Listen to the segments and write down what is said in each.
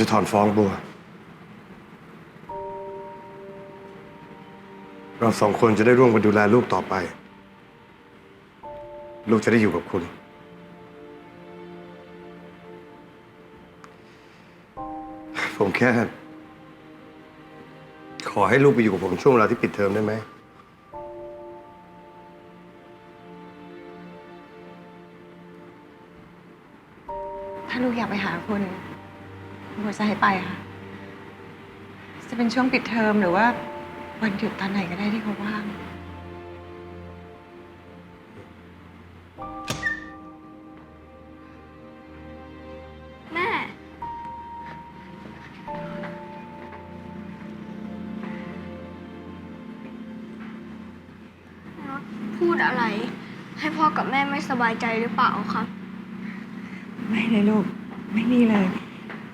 จะถอนฟ้องบัว เราสองคนจะได้ร่วมกันดูแลลูกต่อไป ลูกจะได้อยู่กับคุณ ผมแค่ ขอให้ลูกไปอยู่กับผมช่วงเวลาที่ปิดเทอมได้ไหม ถ้าลูกอยากไปหาคุณ บัวจะให้ไปค่ะ จะเป็นช่วงปิดเทอมหรือว่า วันหยุดตอนไหนก็ได้ที่เขาว่าง แม่ พูดอะไร ให้พ่อกับแม่ไม่สบายใจหรือเปล่าครับ ไม่เลยลูก ไม่มีเลย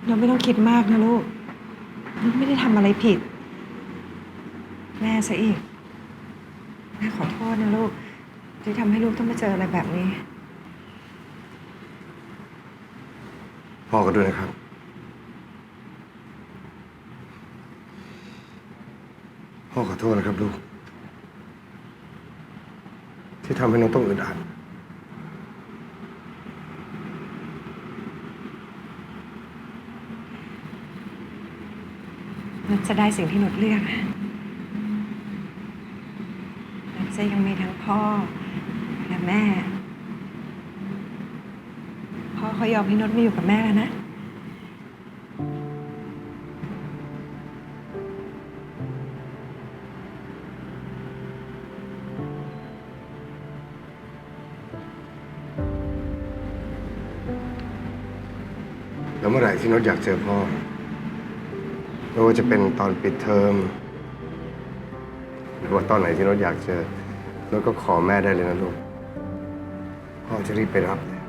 เราไม่ต้องคิดมากนะลูกลูกไม่ได้ทำอะไรผิด แม่ซะอีก แม่ขอโทษนะลูก ที่ทำให้ลูกต้องมาเจออะไรแบบนี้ พ่อก็ด้วยนะครับ พ่อขอโทษนะครับลูก ที่ทำให้น้องต้องอึดอัด นับจะได้สิ่งที่หนุดเลือกนับจะยังมีทั้งพ่อและแม่ พ่อเขายอมให้นุชมาอยู่กับแม่แล้วนะแล้วเมื่อไหร่ที่น้องอยากเจอพ่อ ไม่ว่าจะเป็นตอนปิดเทอมหรือว่าตอนไหนที่น้อยากเจอน้องก็ขอแม่ได้เลยนะลูกพ่อจะรีบไปรับเลย